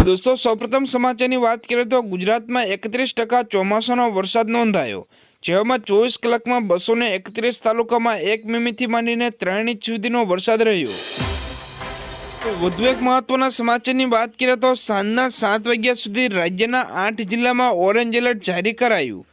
દોસ્તો, સૌપ્રથમ સમાચારની વાત કરીએ તો ગુજરાતમાં એકત્રીસ ટકા ચોમાસાનો વરસાદ નોંધાયો જેમાં ચોવીસ કલાકમાં બસો ને એકત્રીસ તાલુકામાં એક મીમીથી માંડીને ત્રણ ઇંચ સુધીનો વરસાદ રહ્યો. વધુ એક મહત્વના સમાચારની વાત કરીએ તો સાંજના સાત વાગ્યા સુધી રાજ્યના આઠ જિલ્લામાં ઓરેન્જ એલર્ટ જારી કરાયું,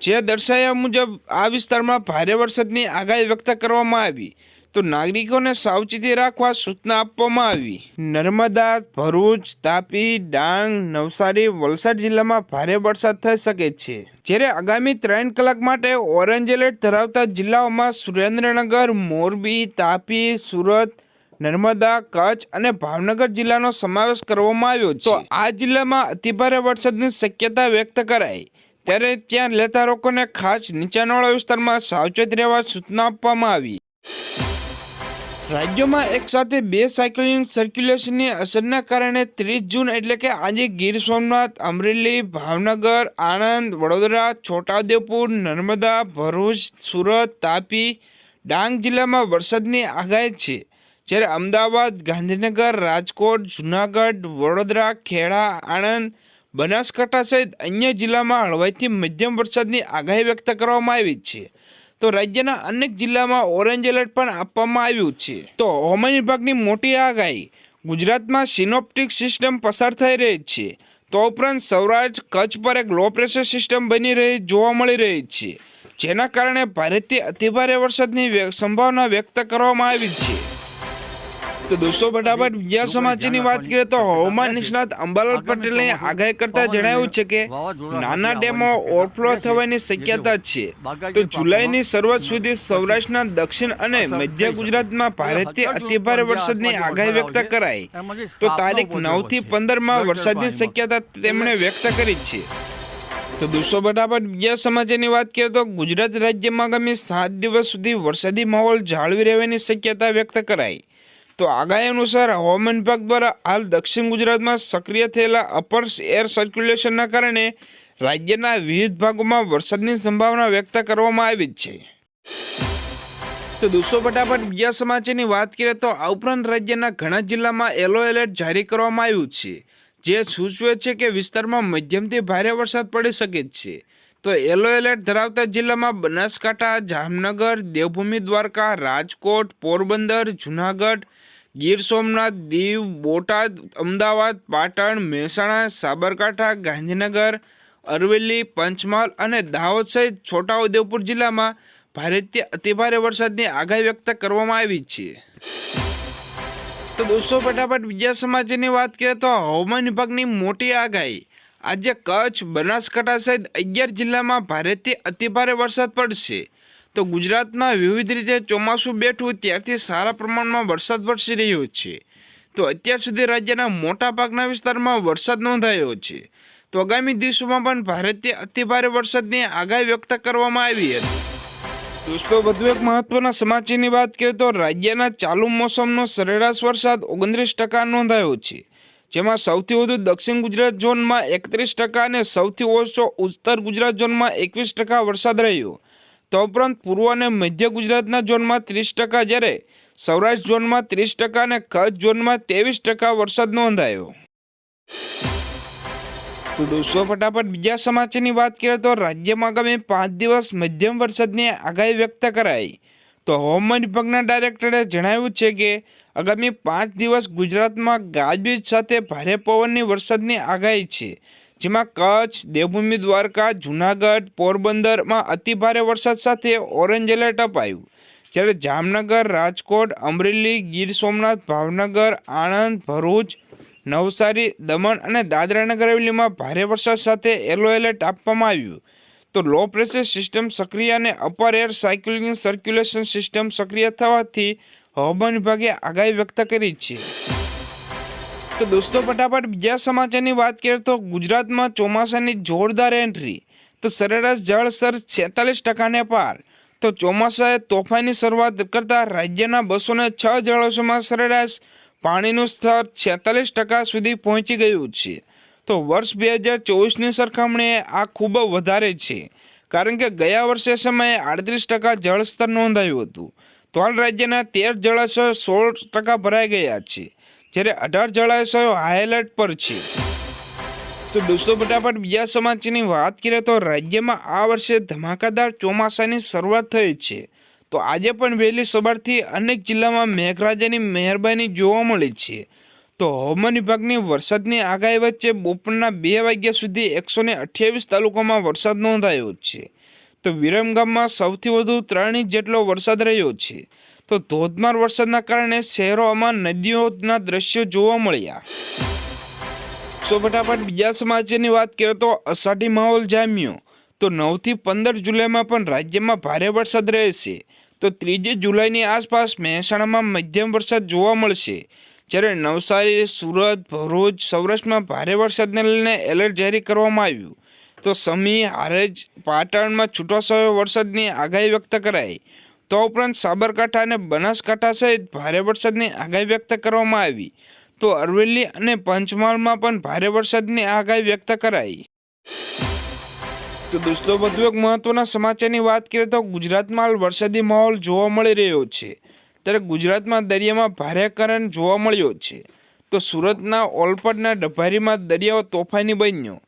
જે દર્શાવ્યા મુજબ આ વિસ્તારમાં ભારે વરસાદની આગાહી વ્યક્ત કરવામાં આવી. તો નાગરિકોને સાવચેતી રાખવા સૂચના આપવામાં આવી. નર્મદા, ભરૂચ, તાપી, ડાંગ, નવસારી, વલસાડ જિલ્લામાં ભારે વરસાદ થઈ શકે છે. જ્યારે આગામી ત્રણ કલાક માટે ઓરેન્જ એલર્ટ ધરાવતા જિલ્લાઓમાં સુરેન્દ્રનગર, મોરબી, તાપી, સુરત, નર્મદા, કચ્છ અને ભાવનગર જિલ્લાનો સમાવેશ કરવામાં આવ્યો છે. તો આ જિલ્લામાં અતિભારે વરસાદની શક્યતા વ્યક્ત કરાઈ. ત્યારે ત્યાં લેતા લોકોને ખાસ નીચાણવાળા વિસ્તારમાં સાવચેત રહેવા સૂચના આપવામાં આવી. રાજ્યમાં એક સાથે બે સાયકલિંગ સર્ક્યુલેશનની અસરના કારણે ત્રીસ જૂન એટલે કે આજે ગીર સોમનાથ, અમરેલી, ભાવનગર, આણંદ, વડોદરા, છોટાઉદેપુર, નર્મદા, ભરૂચ, સુરત, તાપી, ડાંગ જિલ્લામાં વરસાદની આગાહી છે. જ્યારે અમદાવાદ, ગાંધીનગર, રાજકોટ, જુનાગઢ, વડોદરા, ખેડા, આણંદ, બનાસકાંઠા સહિત અન્ય જિલ્લામાં હળવાઈથી મધ્યમ વરસાદની આગાહી વ્યક્ત કરવામાં આવી છે. તો રાજ્યના અનેક જિલ્લામાં ઓરેન્જ એલર્ટ પણ આપવામાં આવ્યું છે. તો હવામાન વિભાગની મોટી આગાહી, ગુજરાતમાં સિનોપ્ટિક સિસ્ટમ પસાર થઈ રહી છે. તો ઉપરાંત સૌરાષ્ટ્ર, કચ્છ પર એક લો પ્રેશર સિસ્ટમ બની રહી, જોવા મળી રહી છે. જેના કારણે ભારેથી અતિભારે વરસાદની સંભાવના વ્યક્ત કરવામાં આવી છે. તો દોસ્તો ફટાફટ બીજા સમાચારની વાત કરીએ તો હવામાન નિષ્ણાત અંબાલાલ પટેલે આગાહી કરતા જણાવ્યું છે કે નાના ડેમો ઓવરફ્લો થવાની શક્યતા છે. તો જુલાઈની શરૂઆત સુધી સૌરાષ્ટ્રના દક્ષિણ અને મધ્ય ગુજરાતમાં ભારેથી અતિભારે વરસાદની આગાહી વ્યક્ત કરાઈ. તો તારીખ નવથી પંદરમાં વરસાદની શક્યતા તેમણે વ્યક્ત કરી છે. તો દોસ્તો ફટાફટ બીજા સમાચારની વાત કરીએ તો ગુજરાત રાજ્યમાં આગામી સાત દિવસ સુધી વરસાદી માહોલ જાળવી રહેવાની શક્યતા વ્યક્ત કરાઈ. તો આગાહી અનુસાર હવામાન વિભાગ દ્વારા હાલ દક્ષિણ ગુજરાતમાં સક્રિય થયેલા અપર એર સર્ક્યુલેશનના કારણે રાજ્યના વિવિધ ભાગોમાં વરસાદની સંભાવના વ્યક્ત કરવામાં આવી છે. તો દોસ્તો, ફટાફટ બીજા સમાચારની વાત કરીએ તો આ ઉપરાંત રાજ્યના ઘણા જિલ્લામાં યલો એલર્ટ જારી કરવામાં આવ્યું છે, જે સૂચવે છે કે વિસ્તારમાં મધ્યમથી ભારે વરસાદ પડી શકે છે. તો યલો એલર્ટ ધરાવતા જિલ્લામાં બનાસકાંઠા, જામનગર, દેવભૂમિ, દ્વારકા, રાજકોટ, પોરબંદર, જુનાગઢ, ગીર સોમનાથ, દીવ, બોટાદ, અમદાવાદ, પાટણ, મહેસાણા, સાબરકાંઠા, ગાંધીનગર, અરવલ્લી, પંચમહાલ અને દાહોદ સહિત છોટાઉદેપુર જિલ્લામાં ભારેથી અતિભારે વરસાદની આગાહી વ્યક્ત કરવામાં આવી છે. તો દોસ્તો, ફટાફટ બીજા સમાચારની વાત કરીએ તો હવામાન વિભાગની મોટી આગાહી. આજે કચ્છ, બનાસકાંઠા સહિત અગિયાર જિલ્લામાં ભારેથી અતિભારે વરસાદ પડશે. તો ગુજરાતમાં વિવિધ રીતે ચોમાસું બેઠું ત્યારથી સારા પ્રમાણમાં વરસાદ વરસી રહ્યો છે. તો અત્યાર સુધી રાજ્યના મોટા ભાગના વિસ્તારમાં વરસાદ નોંધાયો છે. તો આગામી દિવસોમાં પણ ભારતીય અતિભારે વરસાદની આગાહી વ્યક્ત કરવામાં આવી હતી. દોસ્તો, વધુ એક મહત્વના સમાચારની વાત કરીએ તો રાજ્યના ચાલુ મોસમનો સરેરાશ વરસાદ ઓગણત્રીસ ટકા નોંધાયો છે. જેમાં સૌથી વધુ દક્ષિણ ગુજરાત ઝોનમાં એકત્રીસ ટકા અને સૌથી ઓછો ઉત્તર ગુજરાત ઝોનમાં એકવીસ ટકા વરસાદ રહ્યો. તો ઉપરાંત પૂર્વ અને મધ્ય ગુજરાતના ઝોનમાં ત્રીસ ટકા જ્યારે સૌરાષ્ટ્ર ઝોનમાં ત્રીસ ટકા અને કચ્છ ઝોનમાં ત્રેવીસ ટકા વરસાદ નોંધાયો. તો દોસ્તો, ફટાફટ બીજા સમાચારની વાત કરીએ તો રાજ્યમાં આગામી પાંચ દિવસ મધ્યમ વરસાદની આગાહી વ્યક્ત કરાઈ. તો હવામાન વિભાગના ડાયરેક્ટરે જણાવ્યું છે કે આગામી પાંચ દિવસ ગુજરાતમાં ગાજવીજ સાથે ભારે પવનની વરસાદની આગાહી છે, જેમાં કચ્છ, દેવભૂમિ, દ્વારકા, જૂનાગઢ, પોરબંદરમાં અતિભારે વરસાદ સાથે ઓરેન્જ એલર્ટ અપાયું. જ્યારે જામનગર, રાજકોટ, અમરેલી, ગીર સોમનાથ, ભાવનગર, આણંદ, ભરૂચ, નવસારી, દમણ અને દાદરાનગર હવેલીમાં ભારે વરસાદ સાથે યલો એલર્ટ આપવામાં આવ્યું. તો લો પ્રેશર સિસ્ટમ સક્રિય અને upper air cycling circulation system સક્રિય થવાથી હવામાન વિભાગે આગાહી વ્યક્ત કરી છે. તો દોસ્તો, ફટાફટ બીજા સમાચારની વાત કરીએ તો ગુજરાતમાં ચોમાસાની જોરદાર એન્ટ્રી તો સરેરાશ જળ સ્તર છેતાલીસ ટકાને પાર. તો ચોમાસાએ તોફાની શરૂઆત કરતા રાજ્યના બસો ને છ જળાશયોમાં સરેરાશ પાણીનું સ્તર છેતાલીસ ટકા સુધી પહોંચી ગયું છે. તો વર્ષ બે હજાર ચોવીસની સરખામણીએ આ ખૂબ વધારે છે. કારણ કે ગયા વર્ષે સમયે આડત્રીસ ટકા જળસ્તર નોંધાયું હતું. હાલ રાજ્યના તેર જળાશયો સોળ ટકા ભરાઈ ગયા છે. જ્યારે અઢાર જળાશયો હાઈ પર છે. તો દોસ્તો, ફટાફટ બીજા સમાચારની વાત કરીએ તો રાજ્યમાં આ વર્ષે ધમાકાદાર ચોમાસાની શરૂઆત થઈ છે. તો આજે પણ વહેલી સવારથી અનેક જિલ્લામાં મેઘરાજાની મહેરબાની જોવા મળી છે. તો હવામાન વિભાગની વરસાદની આગાહી વચ્ચે બપોરના બે વાગ્યા સુધી એકસો ને અઠ્યાવીસ તાલુકામાં વરસાદ નોંધાયો છે. તો વિરમગામમાં સૌથી વધુ ત્રણ ઇંચ જેટલો વરસાદ રહ્યો છે. તો ધોધમાર વરસાદના કારણે શહેરોમાં નદીઓના દ્રશ્યો જોવા મળ્યા. સો ફટાફટ બીજા સમાચારની વાત કરીએ તો અષાઢી માહોલ જામ્યો. તો નવથી પંદર જુલાઈમાં પણ રાજ્યમાં ભારે વરસાદ રહેશે. તો ત્રીજી જુલાઈની આસપાસ મહેસાણામાં મધ્યમ વરસાદ જોવા મળશે. જ્યારે નવસારી, સુરત, ભરૂચ, સૌરાષ્ટ્રમાં ભારે વરસાદને લઈને એલર્ટ જારી કરવામાં આવ્યું, તો સમી, હારેજ, પાટણમાં છૂટોછવાયો વરસાદની આગાહી વ્યક્ત કરાઈ. તો ઉપરાંત સાબરકાંઠા અને બનાસકાંઠા સહિત ભારે વરસાદની આગાહી વ્યક્ત કરવામાં આવી. તો અરવેલી અને પંચમહાલમાં પણ ભારે વરસાદની આગાહી વ્યક્ત કરાઈ. તો દોસ્તો, વધુ એક મહત્વના સમાચારની વાત કરીએ તો ગુજરાતમાં હાલ વરસાદી માહોલ જોવા મળી રહ્યો છે. ત્યારે ગુજરાતમાં દરિયામાં ભારે કરંટ જોવા મળ્યો છે. તો સુરતના ઓલપડના ડભારીમાં દરિયાઓ તોફાની બન્યો.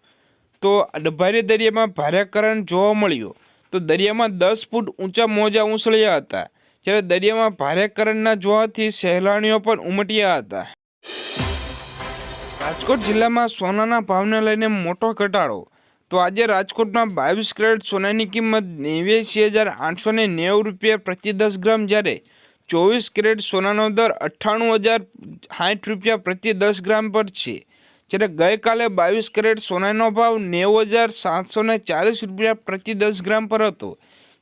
તો ડભારી દરિયામાં ભારે કરંટ જોવા મળ્યો. તો દરિયામાં દસ ફૂટ ઊંચા મોજા ઉછળ્યા હતા. જ્યારે દરિયામાં ભારે કરંટના જોવાથી સહેલાણીઓ પણ ઉમટ્યા હતા. રાજકોટ જિલ્લામાં સોનાના ભાવને લઈને મોટો ઘટાડો. તો આજે રાજકોટમાં બાવીસ કેરેટ સોનાની કિંમત નેવ્યાસી હજાર આઠસો નેવું રૂપિયા પ્રતિ દસ ગ્રામ જ્યારે ચોવીસ કેરેટ સોનાનો દર અઠ્ઠાણું હજાર સાઠ રૂપિયા પ્રતિ દસ ગ્રામ પર છે. જ્યારે ગઈકાલે બાવીસ કેરેટ સોનાનો ભાવ નેવું હજાર સાતસો ને ચાલીસ રૂપિયા પ્રતિ દસ ગ્રામ પર હતો.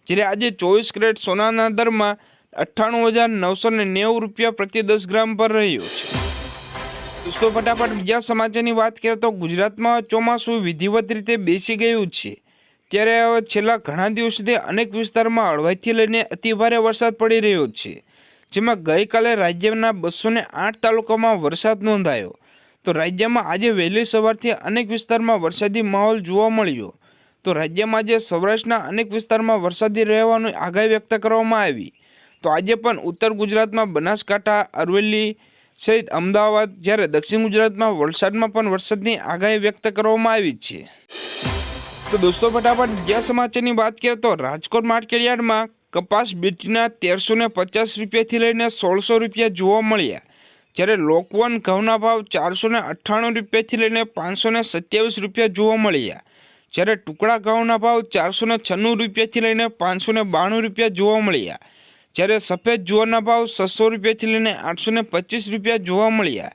જ્યારે આજે ચોવીસ કેરેટ સોનાના દરમાં અઠ્ઠાણું હજાર નવસો ને નેવું રૂપિયા પ્રતિ દસ ગ્રામ પર રહ્યો છે. દોસ્તો, ફટાફટ બીજા સમાચારની વાત કરીએ તો ગુજરાતમાં ચોમાસું વિધિવત રીતે બેસી ગયું છે. ત્યારે છેલ્લા ઘણા દિવસોથી અનેક વિસ્તારમાં હળવાઈથી લઈને અતિભારે વરસાદ પડી રહ્યો છે. જેમાં ગઈકાલે રાજ્યના બસો આઠ તાલુકામાં વરસાદ નોંધાયો. તો રાજ્યમાં આજે વહેલી સવારથી અનેક વિસ્તારમાં વરસાદી માહોલ જોવા મળ્યો. તો રાજ્યમાં આજે સૌરાષ્ટ્રના અનેક વિસ્તારમાં વરસાદી રહેવાની આગાહી વ્યક્ત કરવામાં આવી. તો આજે પણ ઉત્તર ગુજરાતમાં બનાસકાંઠા, અરવલ્લી સહિત અમદાવાદ જ્યારે દક્ષિણ ગુજરાતમાં વલસાડમાં પણ વરસાદની આગાહી વ્યક્ત કરવામાં આવી છે. તો દોસ્તો, ફટાફટ બીજા સમાચારની વાત કરીએ તો રાજકોટ માર્કેટ યાર્ડમાં કપાસ બીટના તેરસો ને પચાસ રૂપિયાથી લઈને સોળસો રૂપિયા જોવા મળ્યા. જ્યારે લોકવન ઘઉંના ભાવ ચારસો ને અઠ્ઠાણું રૂપિયાથી લઈને પાંચસો ને સત્યાવીસ રૂપિયા જોવા મળ્યા. જ્યારે ટુકડા ઘઉંના ભાવ ચારસો ને છન્નું રૂપિયાથી લઈને પાંચસો ને બાણું રૂપિયા જોવા મળ્યા. જ્યારે સફેદ જુવારના ભાવ છસો રૂપિયાથી લઈને આઠસો ને પચીસ રૂપિયા જોવા મળ્યા.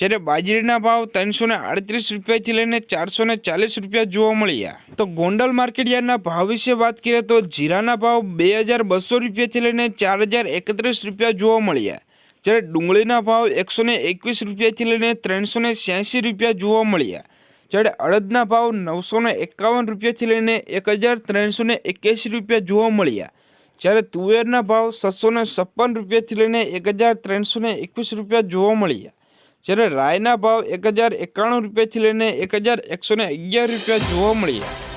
જ્યારે બાજરીના ભાવ ત્રણસો ને આડત્રીસ રૂપિયાથી લઈને ચારસો ને ચાલીસ રૂપિયા જોવા મળ્યા. તો ગોંડલ માર્કેટ યાર્ડના ભાવ વિશે વાત કરીએ તો જીરાના ભાવ બે હજાર બસો રૂપિયાથી લઈને ચાર હજાર એકત્રીસ રૂપિયા જોવા મળ્યા. જ્યારે ડુંગળીના ભાવ એકસો ને એકવીસ રૂપિયાથી લઈને ત્રણસો ને છ્યાસી રૂપિયા જોવા મળ્યા. જ્યારે અડદના ભાવ નવસો ને એકાવન રૂપિયાથી લઈને એક હજાર ત્રણસો ને એક્યાસી રૂપિયા જોવા મળ્યા. જ્યારે તુવેરના ભાવ છસો ને છપ્પન રૂપિયાથી લઈને એક હજાર ત્રણસો ને એકવીસ રૂપિયા જોવા મળ્યા. જ્યારે રાયના ભાવ એક હજાર એકાણું રૂપિયાથી લઈને એક હજાર એકસો ને અગિયાર રૂપિયા જોવા મળ્યા.